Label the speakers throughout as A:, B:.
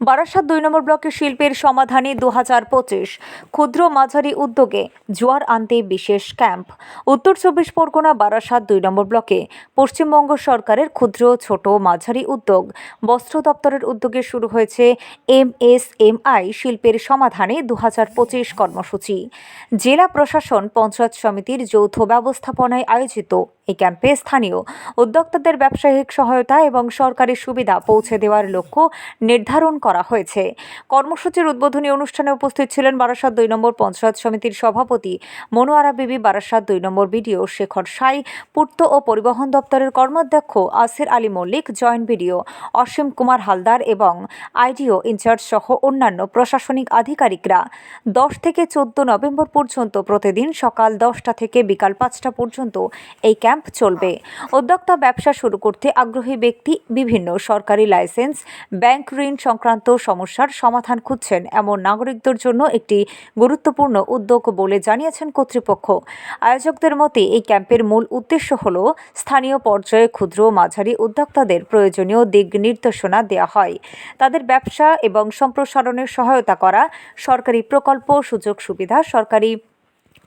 A: বারাসাত দুই নম্বর ব্লকে শিল্পের সমাধানে দু হাজার পঁচিশ ক্ষুদ্র মাঝারি উদ্যোগে জোয়ার আনতে বিশেষ ক্যাম্প। উত্তর চব্বিশ পরগনা বারাসাত দুই নম্বর ব্লকে পশ্চিমবঙ্গ সরকারের ক্ষুদ্র, ছোট, মাঝারি উদ্যোগ বস্ত্র দপ্তরের উদ্যোগে শুরু হয়েছে এম এস এম আই শিল্পের সমাধানে দু হাজার পঁচিশ কর্মসূচি। জেলা প্রশাসন, পঞ্চায়েত সমিতির যৌথ ব্যবস্থাপনায় আয়োজিত এই ক্যাম্পে স্থানীয় উদ্যোক্তাদের ব্যবসায়িক সহায়তা এবং সরকারি সুবিধা পৌঁছে দেওয়ার লক্ষ্য নির্ধারণ করা হয়েছে। কর্মসূচির উদ্বোধনী অনুষ্ঠানে উপস্থিত ছিলেন বারাসাত দুই নম্বর পঞ্চায়েত সমিতির সভাপতি মনোয়ারা বিবি, বারাসাত দুই নম্বর বিডিও শেখর সাই, পূর্ত ও পরিবহন দপ্তরের কর্মাধ্যক্ষ আসির আলী মল্লিক, জয়েন্ট বিডিও অসীম কুমার হালদার এবং আইডিও ইনচার্জ সহ অন্যান্য প্রশাসনিক আধিকারিকরা। দশ থেকে চোদ্দ নভেম্বর পর্যন্ত প্রতিদিন সকাল দশটা থেকে বিকাল পাঁচটা পর্যন্ত এই ক্যাম্প চলবে। উদ্যোক্তা ব্যবসা শুরু করতে আগ্রহী ব্যক্তি, বিভিন্ন সরকারি লাইসেন্স, ব্যাংক ঋণ সংক্রান্ত সমস্যার সমাধান খুঁজছেন এমন নাগরিকদের জন্য একটি গুরুত্বপূর্ণ উদ্যোগ বলে জানিয়েছেন কর্তৃপক্ষ। আয়োজকদের মতে, এই ক্যাম্পের মূল উদ্দেশ্য হল স্থানীয় পর্যায়ে ক্ষুদ্র মাঝারি উদ্যোক্তাদের প্রয়োজনীয় দিক নির্দেশনা দেওয়া হয়। তাদের ব্যবসা এবং সম্প্রসারণের সহায়তা করা, সরকারি প্রকল্প, সুযোগ সুবিধা, সরকারি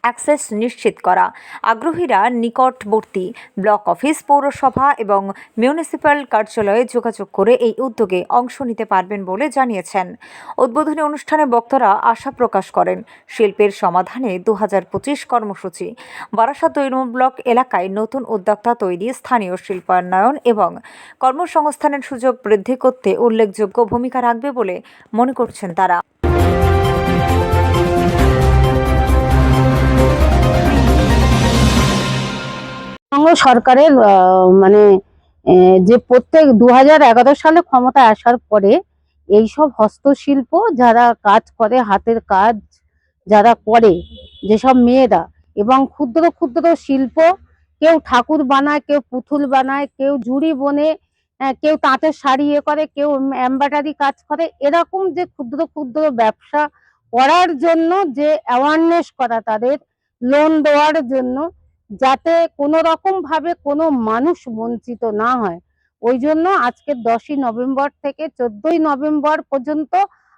A: অ্যাক্সেস নিশ্চিত করা। আগ্রহীরা নিকটবর্তী ব্লক অফিস, পৌরসভা এবং মিউনিসিপ্যাল কার্যালয়ে যোগাযোগ করে এই উদ্যোগে অংশ নিতে পারবেন বলে জানিয়েছেন। উদ্বোধনী অনুষ্ঠানে বক্তারা আশা প্রকাশ করেন, শিল্পের সমাধানে দু পঁচিশ কর্মসূচি। বারাসাত দুই ব্লক এলাকায় নতুন উদ্যোক্তা তৈরি স্থানীয় শিল্পায়ন এবং কর্মসংস্থানের সুযোগ বৃদ্ধি করতে উল্লেখযোগ্য ভূমিকা রাখবে বলে মনে করছেন তারা।
B: পশ্চিমবঙ্গ সরকারের মানে যে প্রত্যেক দু হাজার এগারো সালে ক্ষমতা আসার পরে এইসব হস্তশিল্প যারা কাজ করে, হাতের কাজ যারা করে, যেসব মেয়েরা এবং ক্ষুদ্র ক্ষুদ্র শিল্প, কেউ ঠাকুর বানায়, কেউ পুতুল বানায়, কেউ ঝুড়ি বনে কেউ তাঁতের শাড়ি এ করে, কেউ এমব্রয়ডারি কাজ করে, এরকম যে ক্ষুদ্র ক্ষুদ্র ব্যবসা করার জন্য যে অ্যাওয়ারনেস করা, তাদের লোন দেওয়ার জন্য যাতে কোনো রকম ভাবে কোনো মানুষ বঞ্চিত না হয়। ওই জন্য আজকে দশই নভেম্বর থেকে চোদ্দই নভেম্বর পর্যন্ত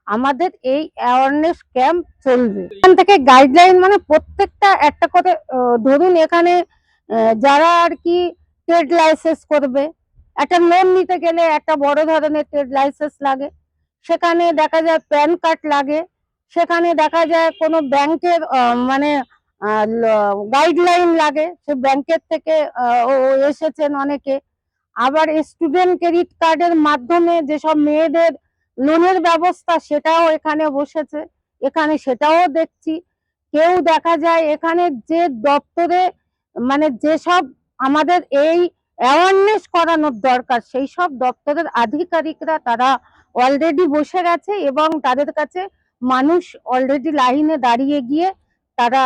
B: আমাদের এই অ্যাওয়ারনেস ক্যাম্প চলবে। এখান থেকে গাইডলাইন মানে প্রত্যেকটা একটা করে ধরুন এখানে যারা আর কি ট্রেড লাইসেন্স করবে, একটা লোন নিতে গেলে একটা বড় ধরনের ট্রেড লাইসেন্স লাগে, সেখানে দেখা যায় প্যান কার্ড লাগে, সেখানে দেখা যায় কোনো ব্যাংকের মানে গাইডলাইন লাগে। সে ব্যাংকের থেকে এসেছেন অনেকে। আবার স্টুডেন্ট ক্রেডিট কার্ডের মাধ্যমে যেসব মেয়েদের লোনের ব্যবস্থা, সেটাও এখানে বসেছে। এখানে সেটাও দেখছি। কেউ দেখা যায় এখানে যে দপ্তরে মানে যেসব আমাদের এই অ্যাওয়ারনেস করানোর দরকার সেই সব দপ্তরের আধিকারিকরা তারা অলরেডি বসে গেছে এবং তাদের কাছে মানুষ অলরেডি লাইনে দাঁড়িয়ে গিয়ে তারা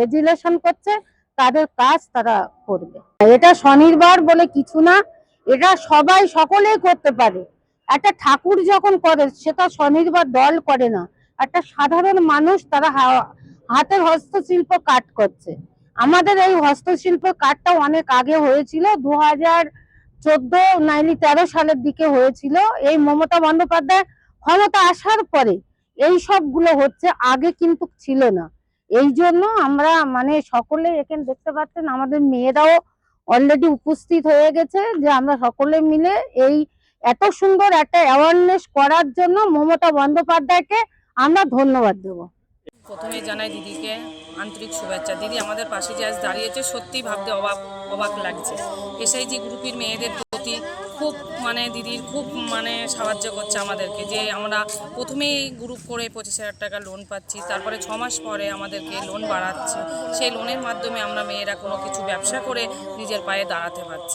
B: রেজুলেশন করছে, তাদের কাজ তারা করবে। এটা স্বনির্ভর বলে কিছু না, এটা সবাই সকলেই করতে পারে। একটা ঠাকুর যখন করে সেটা স্বনির্ভর দল করে না। একটা সাধারণ মানুষ তারা হাতের হস্তশিল্প কাট করছে। আমাদের এই হস্তশিল্প কাটটা অনেক আগে হয়েছিল দু হাজার চোদ্দ নাইলি তেরো সালের দিকে হয়েছিল। এই মমতা বন্দ্যোপাধ্যায় ক্ষমতা আসার পরে, এই সবগুলো হচ্ছে আগে কিন্তু ছিল না। এই জন্য আমরা মানে সকলে এখানে দেখতে পাচ্ছেন আমাদের মেয়েরাও অলরেডি উপস্থিত হয়ে গেছে যে আমরা সকলে মিলে এই এত সুন্দর একটা অ্যাওয়ারনেস করার জন্য মমতা বন্দ্যোপাধ্যায়কে আমরা ধন্যবাদ দেবো।
C: প্রথমে জানাই দিদিকে আন্তরিক শুভেচ্ছা। দিদি আমাদের পাশে যে আজ দাঁড়িয়েছে সত্যি ভাবতে অবাক অবাক লাগছে। এসআইজি গ্রুপের মেয়েদের প্রতি খুব মানে দিদির খুব মানে সাহায্য করছে আমাদেরকে যে আমরা প্রথমেই গ্রুপ করে পঁচিশ হাজার টাকা লোন পাচ্ছি, তারপরে ছ মাস পরে আমাদেরকে লোন বাড়াচ্ছে। সেই লোনের মাধ্যমে আমরা মেয়েরা কোনো কিছু ব্যবসা করে নিজের পায়ে দাঁড়াতে পারছি।